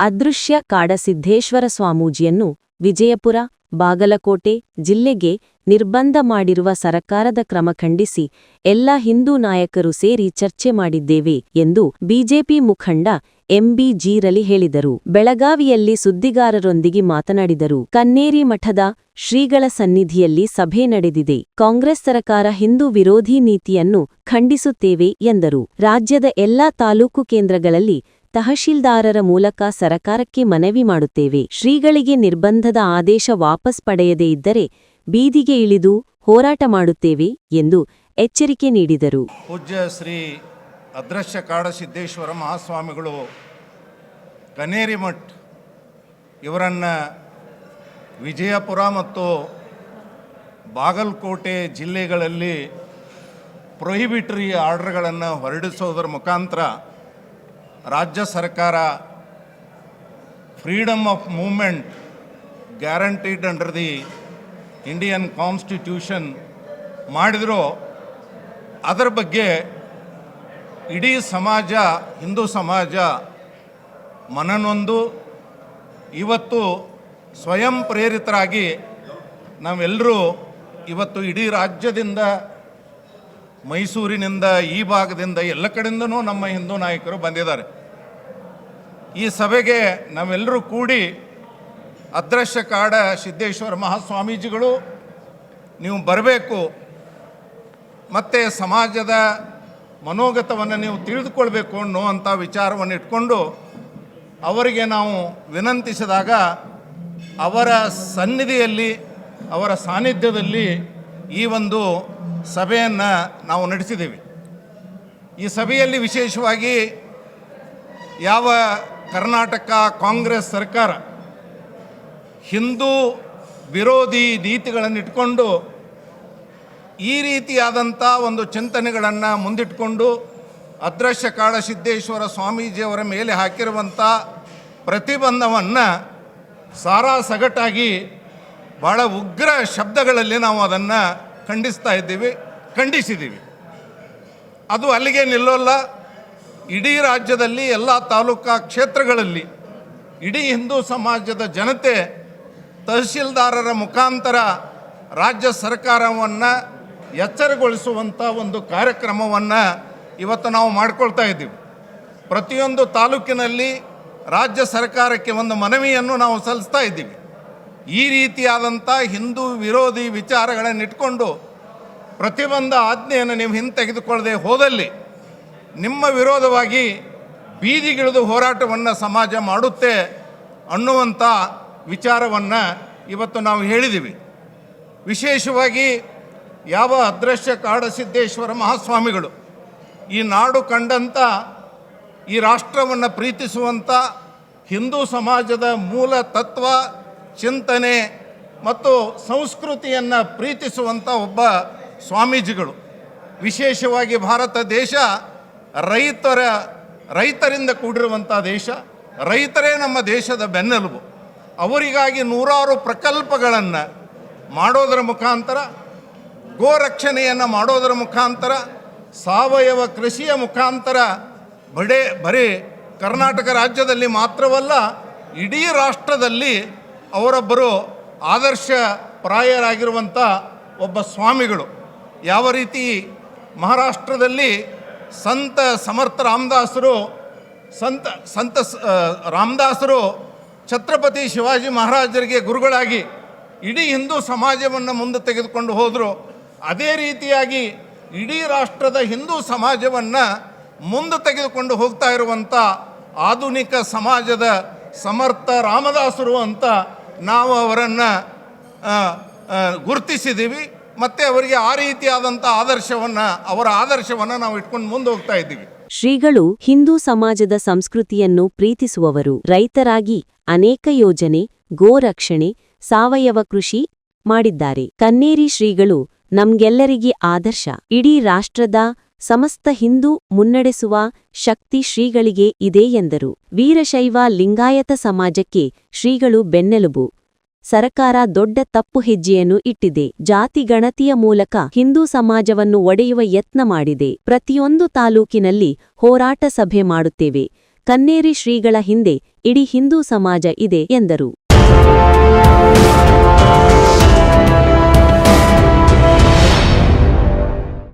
ಅದೃಶ್ಯ ಕಾಡಸಿದ್ದೇಶ್ವರ ಸ್ವಾಮೂಜಿಯನ್ನು ವಿಜಯಪುರ, ಬಾಗಲಕೋಟೆ ಜಿಲ್ಲೆಗೆ ನಿರ್ಬಂಧ ಮಾಡಿರುವ ಸರಕಾರದ ಕ್ರಮ ಖಂಡಿಸಿ ಎಲ್ಲ ಹಿಂದೂ ನಾಯಕರು ಸೇರಿ ಚರ್ಚೆ ಮಾಡಿದ್ದೇವೆ ಎಂದು ಬಿಜೆಪಿ ಮುಖಂಡ ಎಂಬಿ ಜೀರಲಿ ಹೇಳಿದರು. ಬೆಳಗಾವಿಯಲ್ಲಿ ಸುದ್ದಿಗಾರರೊಂದಿಗೆ ಮಾತನಾಡಿದರು. ಕನ್ನೇರಿ ಮಠದ ಶ್ರೀಗಳ ಸನ್ನಿಧಿಯಲ್ಲಿ ಸಭೆ ನಡೆದಿದೆ. ಕಾಂಗ್ರೆಸ್ ಸರಕಾರ ಹಿಂದೂ ವಿರೋಧಿ ನೀತಿಯನ್ನು ಖಂಡಿಸುತ್ತೇವೆ ಎಂದರು. ರಾಜ್ಯದ ಎಲ್ಲಾ ತಾಲೂಕು ಕೇಂದ್ರಗಳಲ್ಲಿ ತಹಶೀಲ್ದಾರರ ಮೂಲಕ ಸರಕಾರಕ್ಕೆ ಮನವಿ ಮಾಡುತ್ತೇವೆ. ಶ್ರೀಗಳಿಗೆ ನಿರ್ಬಂಧದ ಆದೇಶ ವಾಪಸ್ ಪಡೆಯದೇ ಇದ್ದರೆ ಬೀದಿಗೆ ಇಳಿದು ಹೋರಾಟ ಮಾಡುತ್ತೇವೆ ಎಂದು ಎಚ್ಚರಿಕೆ ನೀಡಿದರು. ಪೂಜ್ಯ ಶ್ರೀ ಅದೃಶ್ಯ ಕಾಡಸಿದ್ದೇಶ್ವರ ಮಹಾಸ್ವಾಮಿಗಳು ಕನೇರಿಮಠ್ ಇವರನ್ನು ವಿಜಯಪುರ ಮತ್ತು ಬಾಗಲಕೋಟೆ ಜಿಲ್ಲೆಗಳಲ್ಲಿ ಪ್ರೊಹಿಬಿಟರಿ ಆರ್ಡರ್ಗಳನ್ನು ಹೊರಡಿಸೋದರ ಮುಖಾಂತರ ರಾಜ್ಯ ಸರ್ಕಾರ freedom of movement guaranteed under the Indian constitution ಮಾಡಿದರೂ ಅದರ ಬಗ್ಗೆ ಇಡೀ ಸಮಾಜ, ಹಿಂದೂ ಸಮಾಜ ಮನನೊಂದು. ಇವತ್ತು ಸ್ವಯಂ ಪ್ರೇರಿತರಾಗಿ ನಾವೆಲ್ಲರೂ ಇವತ್ತು ಇಡೀ ರಾಜ್ಯದಿಂದ ಮೈಸೂರಿನಿಂದ ಈ ಭಾಗದಿಂದ ಎಲ್ಲ ಕಡೆಯಿಂದನೂ ನಮ್ಮ ಹಿಂದೂ ನಾಯಕರು ಬಂದಿದ್ದಾರೆ. ಈ ಸಭೆಗೆ ನಾವೆಲ್ಲರೂ ಕೂಡಿ ಅದೃಶ್ಯ ಕಾಡ ಸಿದ್ದೇಶ್ವರ ಮಹಾಸ್ವಾಮೀಜಿಗಳು, ನೀವು ಬರಬೇಕು. ಮತ್ತು ಸಮಾಜದ ಮನೋಗತವನ್ನು ನೀವು ತಿಳಿದುಕೊಳ್ಬೇಕು ಅನ್ನುವಂಥ ವಿಚಾರವನ್ನು ಇಟ್ಕೊಂಡು ಅವರಿಗೆ ನಾವು ವಿನಂತಿಸಿದಾಗ ಅವರ ಸನ್ನಿಧಿಯಲ್ಲಿ, ಅವರ ಸಾನ್ನಿಧ್ಯದಲ್ಲಿ ಈ ಒಂದು ಸಭೆಯನ್ನು ನಾವು ನಡೆಸಿದ್ದೀವಿ. ಈ ಸಭೆಯಲ್ಲಿ ವಿಶೇಷವಾಗಿ ಯಾವ ಕರ್ನಾಟಕ ಕಾಂಗ್ರೆಸ್ ಸರ್ಕಾರ ಹಿಂದೂ ವಿರೋಧಿ ನೀತಿಗಳನ್ನು ಇಟ್ಕೊಂಡು ಈ ರೀತಿಯಾದಂಥ ಒಂದು ಚಿಂತನೆಗಳನ್ನು ಮುಂದಿಟ್ಕೊಂಡು ಅದೃಶ್ಯ ಕಾಳಸಿದ್ದೇಶ್ವರ ಸ್ವಾಮೀಜಿಯವರ ಮೇಲೆ ಹಾಕಿರುವಂಥ ಪ್ರತಿಬಂಧವನ್ನು ಸಾರಾ ಸಗಟಾಗಿ ಭಾಳ ಉಗ್ರ ಶಬ್ದಗಳಲ್ಲಿ ನಾವು ಅದನ್ನು ಖಂಡಿಸ್ತಾ ಇದ್ದೀವಿ, ಖಂಡಿಸಿದ್ದೀವಿ. ಅದು ಅಲ್ಲಿಗೆ ನಿಲ್ಲೋಲ್ಲ. ಇಡೀ ರಾಜ್ಯದಲ್ಲಿ ಎಲ್ಲ ತಾಲೂಕಾ ಕ್ಷೇತ್ರಗಳಲ್ಲಿ ಇಡೀ ಹಿಂದೂ ಸಮಾಜದ ಜನತೆ ತಹಶೀಲ್ದಾರರ ಮುಖಾಂತರ ರಾಜ್ಯ ಸರ್ಕಾರವನ್ನು ಎಚ್ಚರಗೊಳಿಸುವಂಥ ಒಂದು ಕಾರ್ಯಕ್ರಮವನ್ನು ಇವತ್ತು ನಾವು ಮಾಡ್ಕೊಳ್ತಾ ಇದ್ದೀವಿ. ಪ್ರತಿಯೊಂದು ತಾಲೂಕಿನಲ್ಲಿ ರಾಜ್ಯ ಸರ್ಕಾರಕ್ಕೆ ಒಂದು ಮನವಿಯನ್ನು ನಾವು ಸಲ್ಲಿಸ್ತಾ ಇದ್ದೀವಿ. ಈ ರೀತಿಯಾದಂಥ ಹಿಂದೂ ವಿರೋಧಿ ವಿಚಾರಗಳನ್ನು ಇಟ್ಕೊಂಡು ಪ್ರತಿಬಂಧ ಆಜ್ಞೆಯನ್ನು ನೀವು ಹಿಂತೆಗೆದುಕೊಳ್ಳದೆ ಹೋದಲ್ಲಿ ನಿಮ್ಮ ವಿರೋಧವಾಗಿ ಬೀದಿಗಿಳಿದು ಹೋರಾಟವನ್ನು ಸಮಾಜ ಮಾಡುತ್ತೆ ಅನ್ನುವಂಥ ವಿಚಾರವನ್ನು ಇವತ್ತು ನಾವು ಹೇಳಿದ್ದೀವಿ ವಿಶೇಷವಾಗಿ ಯಾವ ಅದೃಶ್ಯ ಕಾಡಸಿದ್ದೇಶ್ವರ ಮಹಾಸ್ವಾಮಿಗಳು ಈ ನಾಡು ಕಂಡಂಥ ಈ ರಾಷ್ಟ್ರವನ್ನು ಪ್ರೀತಿಸುವಂಥ ಹಿಂದೂ ಸಮಾಜದ ಮೂಲ ತತ್ವ ಚಿಂತನೆ ಮತ್ತು ಸಂಸ್ಕೃತಿಯನ್ನು ಪ್ರೀತಿಸುವಂಥ ಒಬ್ಬ ಸ್ವಾಮೀಜಿಗಳು. ವಿಶೇಷವಾಗಿ ಭಾರತ ದೇಶ ರೈತರ, ರೈತರಿಂದ ಕೂಡಿರುವಂಥ ದೇಶ. ರೈತರೇ ನಮ್ಮ ದೇಶದ ಬೆನ್ನೆಲುಬು. ಅವರಿಗಾಗಿ ನೂರಾರು ಪ್ರಕಲ್ಪಗಳನ್ನು ಮಾಡೋದರ ಮುಖಾಂತರ, ಗೋರಕ್ಷಣೆಯನ್ನು ಮಾಡೋದರ ಮುಖಾಂತರ, ಸಾವಯವ ಕೃಷಿಯ ಮುಖಾಂತರ ಬಡೇ, ಬರೀ ಕರ್ನಾಟಕ ರಾಜ್ಯದಲ್ಲಿ ಮಾತ್ರವಲ್ಲ, ಇಡೀ ರಾಷ್ಟ್ರದಲ್ಲಿ ಅವರೊಬ್ಬರು ಆದರ್ಶ ಪ್ರಾಯರಾಗಿರುವಂಥ ಒಬ್ಬ ಸ್ವಾಮಿಗಳು. ಯಾವ ರೀತಿ ಮಹಾರಾಷ್ಟ್ರದಲ್ಲಿ ಸಂತ ಸಮರ್ಥ ರಾಮದಾಸರು, ಸಂತ ಸಂತ ರಾಮದಾಸರು ಛತ್ರಪತಿ ಶಿವಾಜಿ ಮಹಾರಾಜರಿಗೆ ಗುರುಗಳಾಗಿ ಇಡೀ ಹಿಂದೂ ಸಮಾಜವನ್ನು ಮುಂದೆ ತೆಗೆದುಕೊಂಡು ಹೋದರು. ಅದೇ ರೀತಿಯಾಗಿ ಇಡೀ ರಾಷ್ಟ್ರದ ಹಿಂದೂ ಸಮಾಜವನ್ನು ಮುಂದೆ ತೆಗೆದುಕೊಂಡು ಹೋಗ್ತಾ ಇರುವಂಥ ಆಧುನಿಕ ಸಮಾಜದ ಸಮರ್ಥ ರಾಮದಾಸರು ಅಂತ ನಾವು ಅವರನ್ನು ಗುರುತಿಸಿದ್ದೀವಿ ಮತ್ತು ಅವರಿಗೆ ಆ ರೀತಿಯಾದಂಥ ಆದರ್ಶವನ್ನು, ಅವರ ಆದರ್ಶವನ್ನು ನಾವು ಇಟ್ಕೊಂಡು ಮುಂದೆ ಹೋಗ್ತಾ ಇದ್ದೀವಿ. ಶ್ರೀಗಳು ಹಿಂದೂ ಸಮಾಜದ ಸಂಸ್ಕೃತಿಯನ್ನು ಪ್ರೀತಿಸುವವರು. ರೈತರಾಗಿ ಅನೇಕ ಯೋಜನೆ ಗೋರಕ್ಷಣೆ ಸಾವಯವ ಕೃಷಿ ಮಾಡಿದ್ದಾರೆ. ಕನ್ನೇರಿ ಶ್ರೀಗಳು ನಮ್ಗೆಲ್ಲರಿಗೆ ಆದರ್ಶ. ಇಡೀ ರಾಷ್ಟ್ರದ ಸಮಸ್ತ ಹಿಂದೂ ಮುನ್ನಡೆಸುವ ಶಕ್ತಿ ಶ್ರೀಗಳಿಗೆ ಇದೆ ಎಂದರು. ವೀರಶೈವ ಲಿಂಗಾಯತ ಸಮಾಜಕ್ಕೆ ಶ್ರೀಗಳು ಬೆನ್ನೆಲುಬು. ಸರಕಾರ ದೊಡ್ಡ ತಪ್ಪು ಹೆಜ್ಜೆಯನ್ನು ಇಟ್ಟಿದೆ. ಜಾತಿ ಗಣತಿಯ ಮೂಲಕ ಹಿಂದೂ ಸಮಾಜವನ್ನು ಒಡೆಯುವ ಯತ್ನ ಮಾಡಿದೆ. ಪ್ರತಿಯೊಂದು ತಾಲೂಕಿನಲ್ಲಿ ಹೋರಾಟ ಸಭೆ ಮಾಡುತ್ತೇವೆ. ಕನ್ನೇರಿ ಶ್ರೀಗಳ ಹಿಂದೆ ಇಡೀ ಹಿಂದೂ ಸಮಾಜ ಇದೆ ಎಂದರು.